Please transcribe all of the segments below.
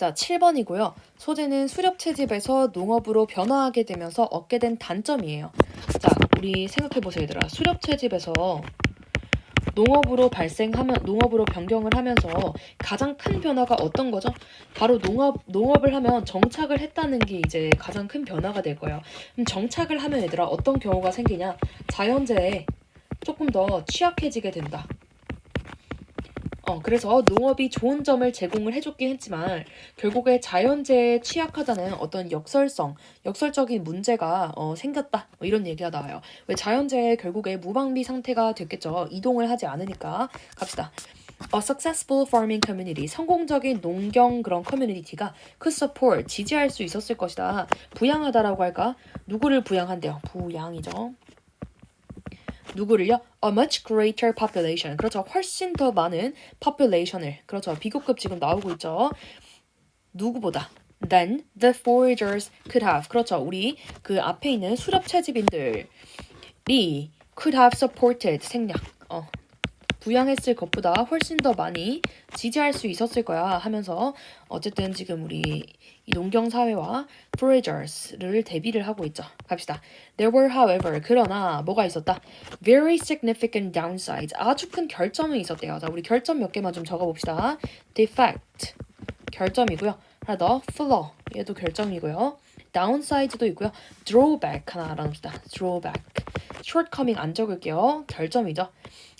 자, 7번이고요. 소재는 수렵 채집에서 농업으로 변화하게 되면서 얻게 된 단점이에요. 자, 우리 생각해 보세요, 얘들아. 수렵 채집에서 농업으로 발생하면 농업으로 변경을 하면서 가장 큰 변화가 어떤 거죠? 바로 농업 농업을 하면 정착을 했다는 게 이제 가장 큰 변화가 될 거예요. 그럼 정착을 하면 얘들아 어떤 경우가 생기냐? 자연재해에 조금 더 취약해지게 된다. 어, 그래서 농업이 좋은 점을 제공을 해줬긴 했지만 결국에 자연재해에 취약하다는 어떤 역설성, 역설적인 문제가 어, 생겼다. 뭐 이런 얘기가 나와요. 왜 자연재해 결국에 무방비 상태가 됐겠죠. 이동을 하지 않으니까 갑시다. A successful farming community, 성공적인 농경 그런 커뮤니티가 could support, 지지할 수 있었을 것이다. 부양하다라고 할까? 누구를 부양한대요? 부양이죠. 누구를요? A much greater population. 그렇죠. 훨씬 더 많은 population을. 그렇죠. 비교급 지금 나오고 있죠. 누구보다 than the foragers could have. 그렇죠. 우리 그 앞에 있는 수렵 채집인들이 could have supported 생략. 어. 부양했을 것보다 훨씬 더 많이 지지할 수 있었을 거야 하면서 어쨌든 지금 우리 이 농경 사회와 foragers를 대비를 하고 있죠. 갑시다. There were, however, 그러나 뭐가 있었다? Very significant downsides. 아주 큰 결점이 있었대요. 자, 우리 결점 몇 개만 좀 적어봅시다. Defect 결점이고요. 하나 더 flaw 얘도 결점이고요. downside도 있고요. drawback 하나 알아봅시다. drawback shortcoming 안 적을게요. 결점이죠.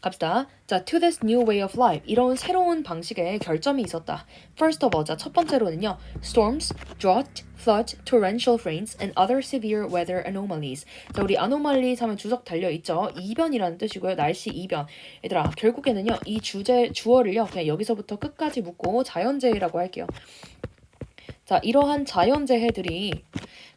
갑시다. 자, to this new way of life. 이런 새로운 방식의 결점이 있었다. First of all, 자, 첫 번째로는요. Storms, drought, flood, torrential rains, and other severe weather anomalies. 자, 우리 anomalies 하면 주석 달려있죠. 이변이라는 뜻이고요. 날씨 이변. 얘들아, 결국에는요. 이 주제, 주어를요. 그냥 여기서부터 끝까지 묶고 자연재해라고 할게요. 자, 이러한 자연재해들이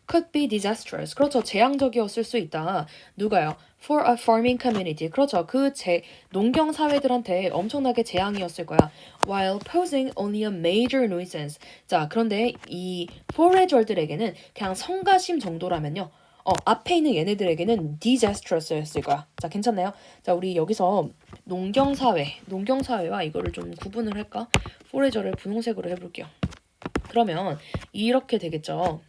could be disastrous. 그렇죠. 재앙적이었을 수 있다. 누가요? For a farming community. 그렇죠. 그 제, 농경 사회들한테 엄청나게 재앙이었을 거야. While posing only a major nuisance. 자, 그런데 이 forager들에게는 그냥 성가심 정도라면요. 어, 앞에 있는 얘네들에게는 disastrous였을 거야. 자, 괜찮나요? 자, 우리 여기서 농경 사회, 농경 사회와 이거를 좀 구분을 할까? forager를 분홍색으로 해볼게요. 그러면 이렇게 되겠죠.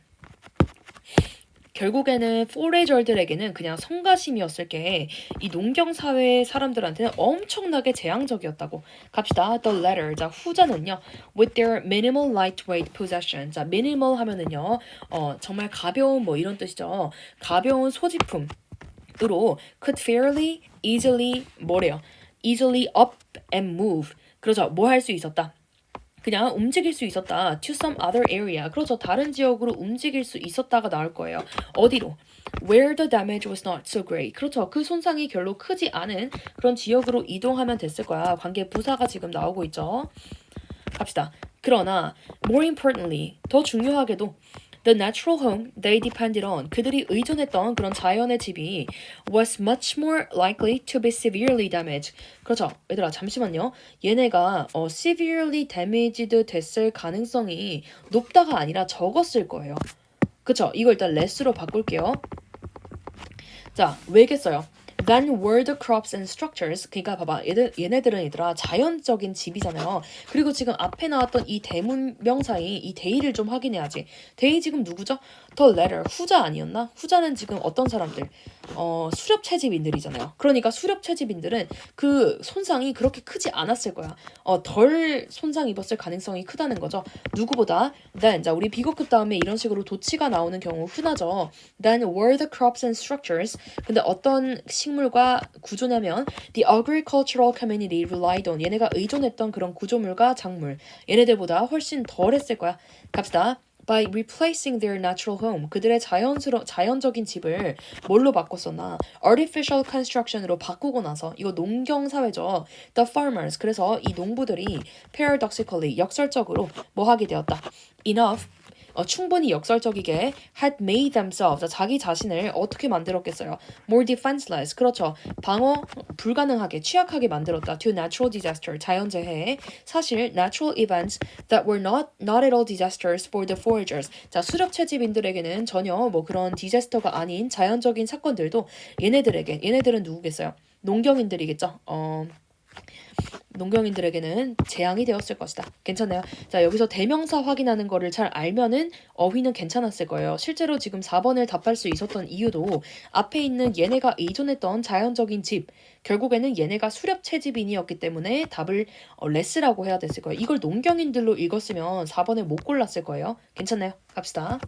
결국에는 포레절들에게는 그냥 성가심이었을 게 이 농경 사회 사람들한테는 엄청나게 재앙적이었다고. 갑시다. The latter. 자, 후자는요. With their minimal lightweight possession. 자, minimal 하면은요. 어, 정말 가벼운 뭐 이런 뜻이죠. 가벼운 소지품. 으로 could fairly easily 뭐래요? easily up and move. 그렇죠. 뭐 할 수 있었다. 그냥 움직일 수 있었다. To some other area. 그렇죠. 다른 지역으로 움직일 수 있었다가 나올 거예요. 어디로? Where the damage was not so great. 그렇죠. 그 손상이 별로 크지 않은 그런 지역으로 이동하면 됐을 거야. 관계 부사가 지금 나오고 있죠. 갑시다. 그러나 more importantly 더 중요하게도 The natural home they depended on 그들이 의존했던 그런 자연의 집이 was much more likely to be severely damaged. 그렇죠. 얘들아 잠시만요. 얘네가 어, severely damaged 됐을 가능성이 높다가 아니라 적었을 거예요. 그쵸? 이거 일단 less로 바꿀게요. 자, 왜겠어요? Were the crops and structures. 그러니까 봐봐, 얘들, 얘네들은 얘들아 자연적인 집이잖아요. 그리고 지금 앞에 나왔던 이 대문 명사인 이 데이를 좀 확인해야지. 데이 지금 누구죠? The letter 후자 아니었나? 후자는 지금 어떤 사람들? 어 수렵 채집인들이잖아요. 그러니까 수렵 채집인들은 그 손상이 그렇게 크지 않았을 거야. 어덜 손상 입었을 가능성이 크다는 거죠. 누구보다 then 자 우리 비교급 다음에 이런 식으로 도치가 나오는 경우 흔하죠. Then were the crops and structures. 근데 어떤 식물과 구조냐면 the agricultural community relied on 얘네가 의존했던 그런 구조물과 작물 얘네들보다 훨씬 덜 했을 거야. 갑시다. By replacing their natural home 그들의 자연스러 자연적인 집을 뭘로 바꿨었나 artificial construction으로 바꾸고 나서 이거 농경 사회죠 the farmers 그래서 이 농부들이 paradoxically 역설적으로 뭐 하게 되었다 enough 어, 충분히 역설적이게 had made themselves 자기 자신을 어떻게 만들었겠어요? more defenseless 그렇죠 방어 불가능하게 취약하게 만들었다 to natural disaster 자연재해에 사실 natural events that were not not at all disasters for the foragers 자 수렵 채집인들에게는 전혀 뭐 그런 디자스터가 아닌 자연적인 사건들도 얘네들에게 얘네들은 누구겠어요? 농경인들이겠죠. 어 농경인들에게는 재앙이 되었을 것이다. 괜찮나요? 자, 여기서 대명사 확인하는 거를 잘 알면은 어휘는 괜찮았을 거예요. 실제로 지금 4번을 답할 수 있었던 이유도 앞에 있는 얘네가 의존했던 자연적인 집, 결국에는 얘네가 수렵 채집인이었기 때문에 답을 어, 레스라고 해야 됐을 거예요. 이걸 농경인들로 읽었으면 4번에 못 골랐을 거예요. 괜찮나요? 갑시다.